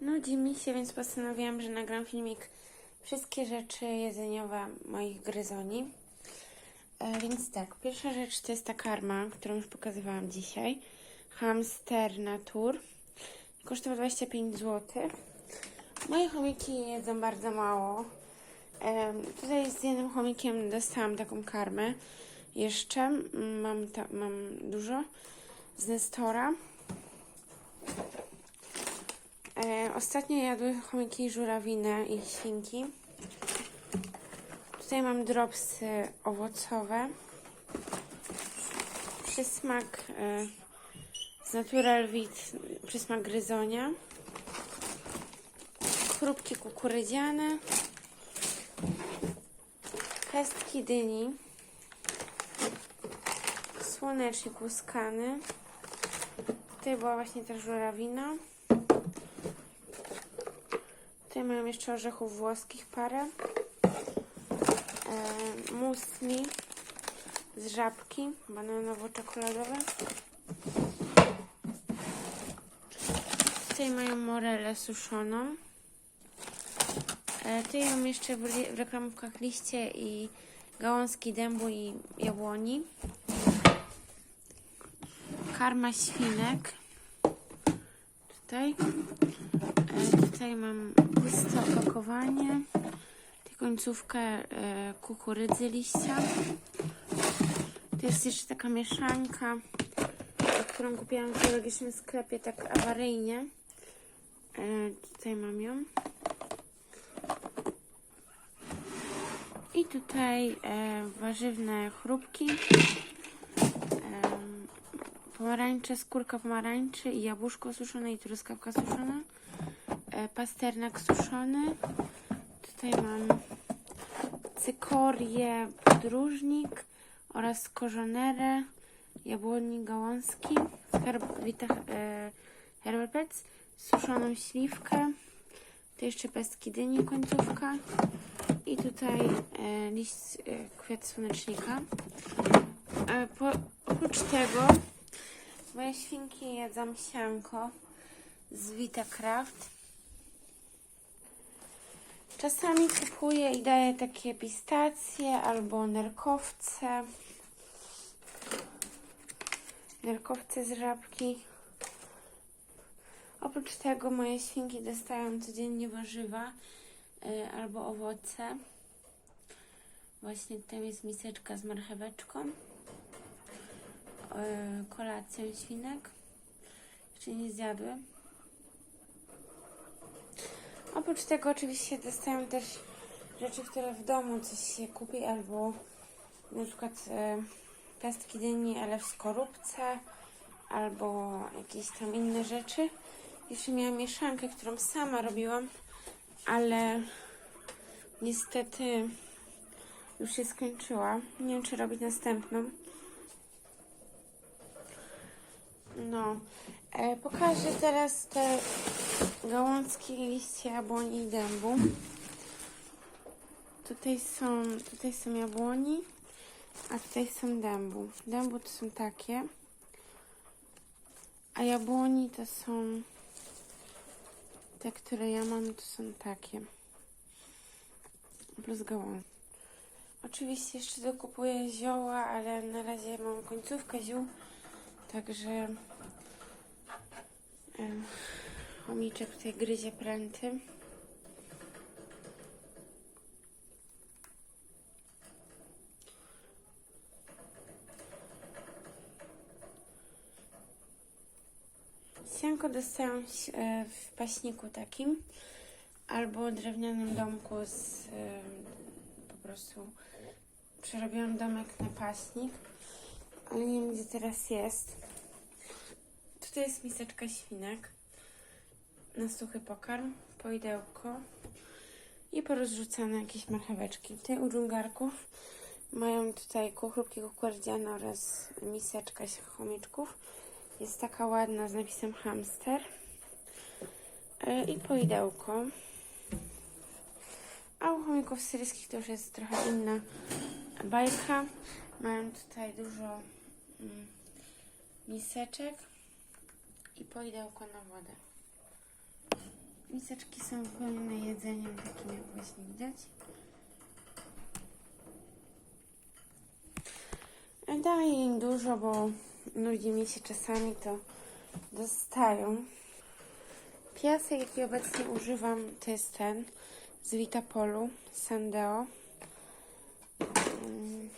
Nudzi mi się, więc postanowiłam, że nagram filmik wszystkie rzeczy jedzeniowe moich gryzoni. E, więc tak, pierwsza rzecz to jest ta karma, którą już pokazywałam dzisiaj. Hamster Natur. Kosztuje 25 zł. Moje chomiki jedzą bardzo mało. Em, tutaj z jednym chomikiem dostałam taką karmę. Jeszcze mam, ta, mam dużo z Nestora. E, ostatnio jadły chomiki żurawinę i świnki. Tutaj mam dropsy owocowe. Przysmak e, z Natural Wheat, przysmak gryzonia. Chrupki kukurydziane. Pestki dyni. Słonecznik łuskany. Tutaj była właśnie ta żurawina. Tutaj mam jeszcze orzechów włoskich parę. E, musli z żabki bananowo-czekoladowe. Tutaj mają morelę suszoną. E, tutaj mam jeszcze w, reklamówkach liście i gałązki dębu i jabłoni. Karma świnek. Tutaj. E, tutaj mam puste opakowanie. Tutaj końcówkę e, kukurydzy liścia. Tu jest jeszcze taka mieszanka, którą kupiłam w biologicznym sklepie tak awaryjnie. E, tutaj mam ją. I tutaj warzywne chrupki. Pomarańcze, skórka pomarańczy i jabłuszko suszone i truskawka suszona. E, pasternak suszony. Tutaj mam cykorię, podróżnik oraz korzonerę, jabłoni gałązki herbita e, suszoną śliwkę. Tu jeszcze pestki dyni końcówka. I tutaj e, liść e, kwiat słonecznika. Po, oprócz tego moje świnki jedzą sianko z Vitacraft. Czasami kupuję i daję takie pistacje albo nerkowce. Nerkowce z żabki. Oprócz tego moje świnki dostają codziennie warzywa y, albo owoce. Właśnie tutaj jest miseczka z marcheweczką. Y, kolacją świnek. Jeszcze nie zjadły. Oprócz tego oczywiście dostają też rzeczy, które w domu coś się kupi, albo na przykład e, pestki dyni, ale w skorupce, albo jakieś tam inne rzeczy. Jeszcze miałam mieszankę, którą sama robiłam, ale niestety już się skończyła. Nie wiem, czy robić następną. No, e, pokażę teraz te gałązki, liście jabłoni i dębu. Tutaj są, tutaj są jabłoni, a tutaj są dębu. Dębu to są takie, a jabłoni to są te, które ja mam, to są takie. Plus gałązki. Oczywiście jeszcze dokupuję zioła, ale na razie mam końcówkę ziół, także chomiczek tutaj gryzie pręty. Sianko dostają e, w paśniku takim albo drewnianym domku z e, po prostu przerobiłam domek na paśnik, ale nie wiem gdzie teraz jest. Tutaj jest miseczka świnek na suchy pokarm, poidełko i porozrzucane jakieś marcheweczki. U dżungarków mają tutaj kuchrupki kukurydziane oraz miseczka chomiczków. Jest taka ładna z napisem hamster. E, I poidełko. A u chomików syryjskich to już jest trochę inna bajka. Mają tutaj dużo mm, miseczek i poidełko na wodę. Miseczki są wypełnione jedzeniem, takim jak właśnie widać. Daję im dużo, bo nudzi mi się czasami, to dostają. Piasek, jaki obecnie używam, to jest ten z Vitapolu, Sandeo. Mm.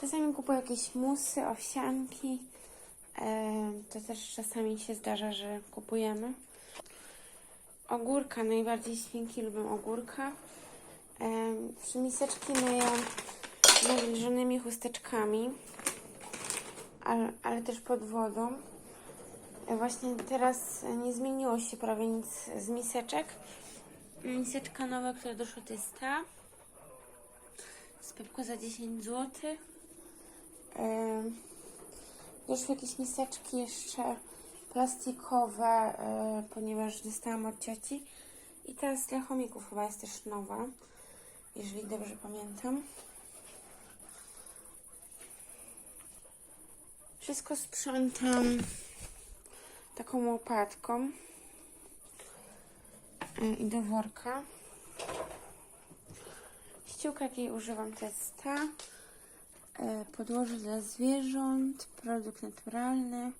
Czasami kupuję jakieś musy, owsianki. E, To też czasami się zdarza, że kupujemy. Ogórka, najbardziej świnki lubią ogórka. Przy miseczki myję nawilżonymi chusteczkami, ale, ale też pod wodą. E, Właśnie teraz nie zmieniło się prawie nic z miseczek. Miseczka nowa, która doszła, to jest ta. Z Pepko za 10 zł. Doszły jakieś miseczki jeszcze plastikowe, e, ponieważ dostałam od cioci. I teraz dla chomików chyba jest też nowa, jeżeli dobrze pamiętam. Wszystko sprzątam taką łopatką e, i do worka. Ściółka, jakiej używam, to jest ta. E, Podłoże dla zwierząt, produkt naturalny,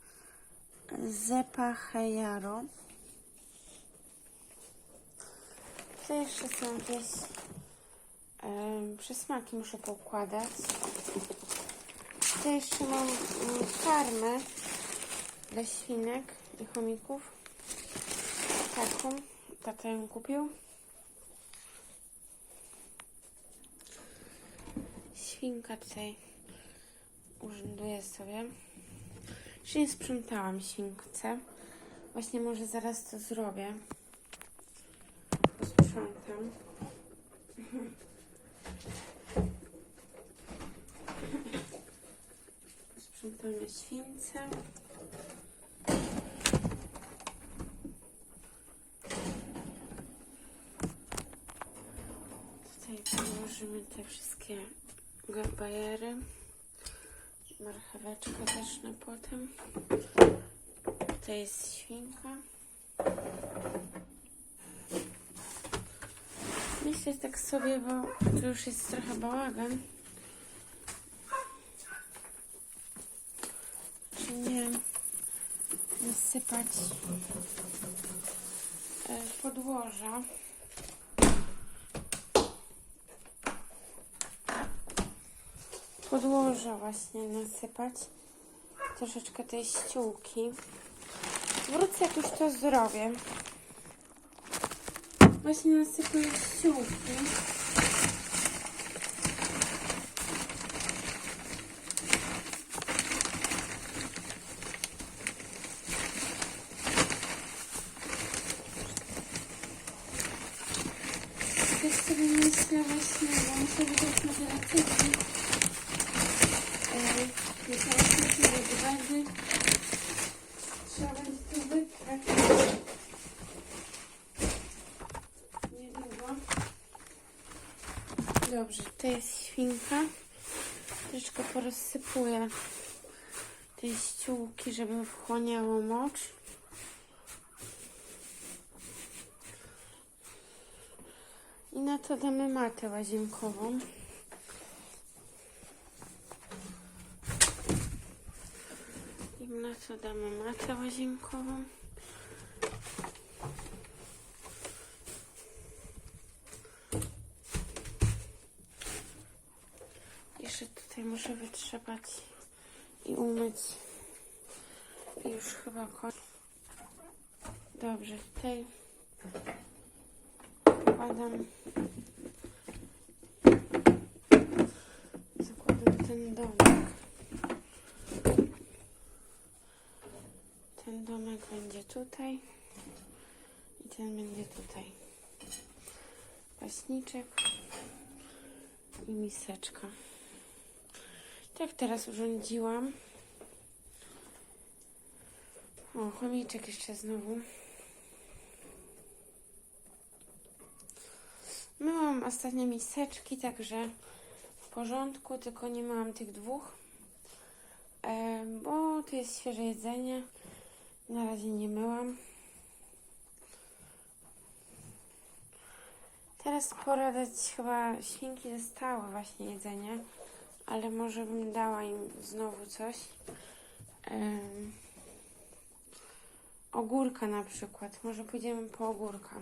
Zepa Hejaro. To jeszcze są jakieś e, przysmaki, muszę poukładać. To jeszcze mam mm, farmę dla świnek i chomików. Taką. Tata ją kupił. Świnka tutaj urzęduje sobie. Jeszcze nie sprzątałam śwince. Właśnie może zaraz to zrobię. Posprzątam. Sprzątamy śwince. Tutaj położymy te wszystkie bajery. Marcheweczkę też na potem. To jest świnka. Myślę tak sobie, bo to już jest trochę bałagan. Czy nie nasypać e, podłoża. Podłoża właśnie nasypać. Troszeczkę tej ściółki. Wrócę, jak już to zrobię. Właśnie nasypuję ściółki. Też sobie myślę właśnie, bo muszę wybrać na Dobrze, to jest świnka. Troszeczkę porozsypuję tej ściółki, żeby wchłaniało mocz. I na to damy matę łazienkową. Na to damy matę łazienkową. Jeszcze tutaj muszę wytrzepać i umyć. I już chyba koniec. Dobrze, tutaj wkładam zakładam ten domek. Ten domek będzie tutaj i ten będzie tutaj. Paśniczek i miseczka. Tak teraz urządziłam. O, chomiczek jeszcze znowu. Myłam ostatnio miseczki, także w porządku, tylko nie mam tych dwóch, e, bo to jest świeże jedzenie. Na razie nie myłam. Teraz pora dać chyba świnki dostały właśnie jedzenie, ale może bym dała im znowu coś. Um, ogórka na przykład. Może pójdziemy po ogórka.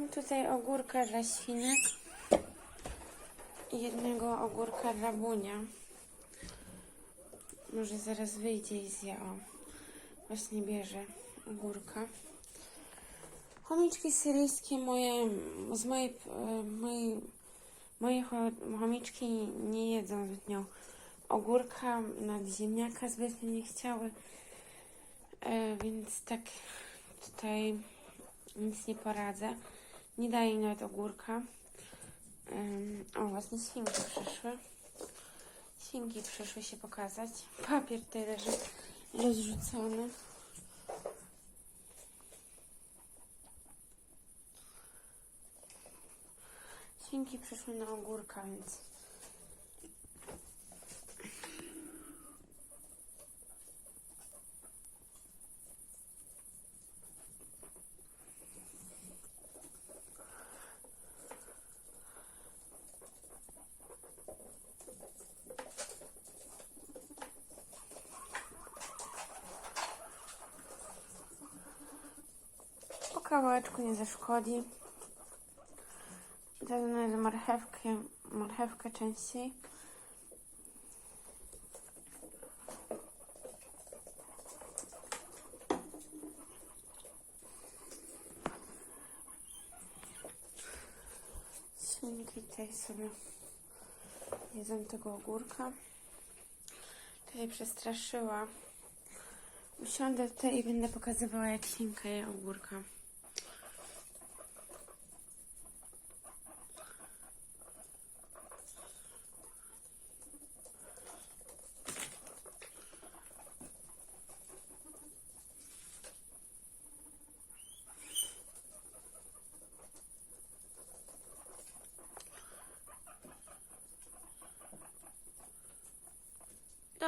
Mam tutaj ogórka dla świnek i jednego ogórka dla bunia. Może zaraz wyjdzie i zje. O, właśnie bierze ogórka. Chomiczki syryjskie moje, z mojej, e, mojej, moje cho- chomiczki nie jedzą zbytnio ogórka, nad ziemniaka zbytnio nie chciały, e, więc tak tutaj nic nie poradzę. Nie daję im nawet ogórka. Ym, o, właśnie świnki przyszły. Świnki przyszły się pokazać. Papier tutaj leży rozrzucony. Świnki przyszły na ogórka, więc po kawałeczku nie zaszkodzi. Dodamy marchewkę, marchewkę częściej. Świnki tutaj sobie jedzą tego ogórka. Tutaj przestraszyła. Usiądę tutaj i będę pokazywała jak świnka je ogórka.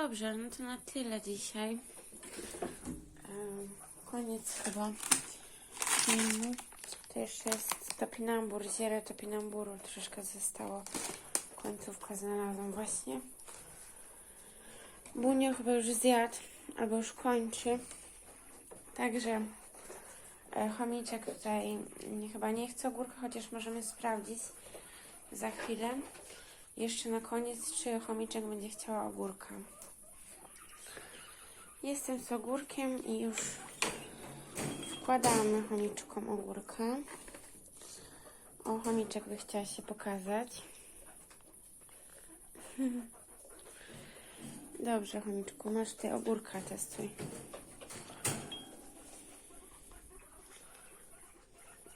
Dobrze, no to na tyle dzisiaj. Koniec chyba filmu. To jeszcze jest topinambur, ziele topinamburu. Troszkę zostało. Końcówka znalazłam właśnie. Bunio chyba już zjadł, albo już kończy. Także e, chomiczek tutaj chyba nie chce ogórka, chociaż możemy sprawdzić za chwilę. Jeszcze na koniec, czy chomiczek będzie chciała ogórka. Jestem z ogórkiem i już wkładamy chomiczkom ogórka. O, chomiczek by chciała się pokazać. Dobrze, chomiczku, masz ty ogórka, testuj.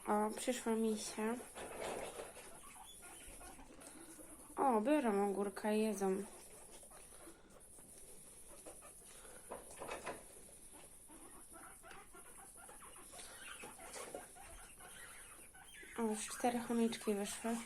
O, przyszła misia. O, biorą ogórka jedzą. Już cztery chomiczki wyszły.